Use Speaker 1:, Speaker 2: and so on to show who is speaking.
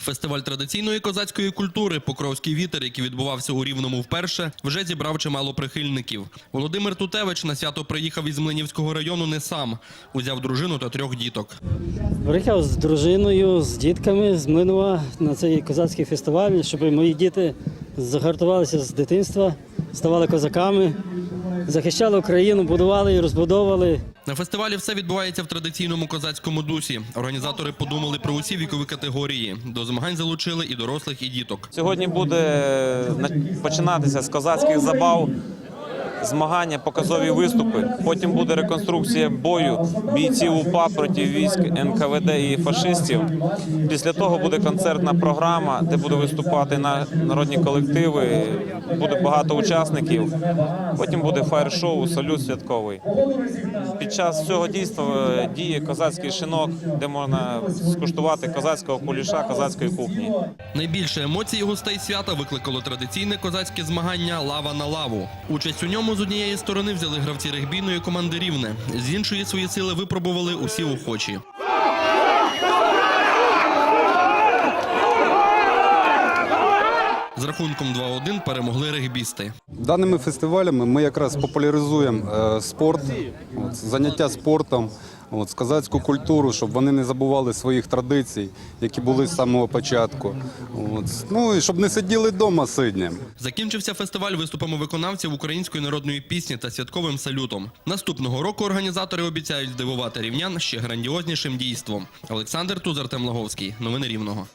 Speaker 1: Фестиваль традиційної козацької культури Покровський вітер, який відбувався у Рівному вперше, вже зібрав чимало прихильників. Володимир Тутевич на свято приїхав із Млинівського району не сам. Узяв дружину та трьох діток.
Speaker 2: Приїхав з дружиною, з дітками з Млинова на цей козацький фестиваль, щоб мої діти загартувалися з дитинства, ставали козаками, захищали Україну, будували і розбудовували.
Speaker 1: На фестивалі все відбувається в традиційному козацькому дусі. Організатори подумали про усі вікові категорії. До змагань залучили і дорослих, і діток.
Speaker 3: Сьогодні буде на- починатися з козацьких забав, змагання, показові виступи. Потім буде реконструкція бою бійців УПА проти військ НКВД і фашистів. Після того буде концертна програма, де будуть виступати на народні колективи. Буде багато учасників. Потім буде фаєр-шоу, салют святковий. Під час цього дійства е, діє козацький шинок, де можна скуштувати козацького куліша, козацької кухні.
Speaker 1: Найбільше емоцій гостей свята викликало традиційне козацьке змагання Лава на лаву. Участь у ньому з однієї сторони взяли гравці регбійної команди Рівне, з іншої свої сили випробували усі охочі. З рахунком 2-1 перемогли регбісти.
Speaker 4: Даними фестивалями ми якраз популяризуємо е, спорт, заняття спортом, от, козацьку культуру, щоб вони не забували своїх традицій, які були з самого початку. От, ну і щоб не сиділи вдома сидням.
Speaker 1: Закінчився фестиваль виступами виконавців української народної пісні та святковим салютом. Наступного року організатори обіцяють здивувати рівнян ще грандіознішим дійством. Олександр Тузар Темлаговський. Новини Рівного.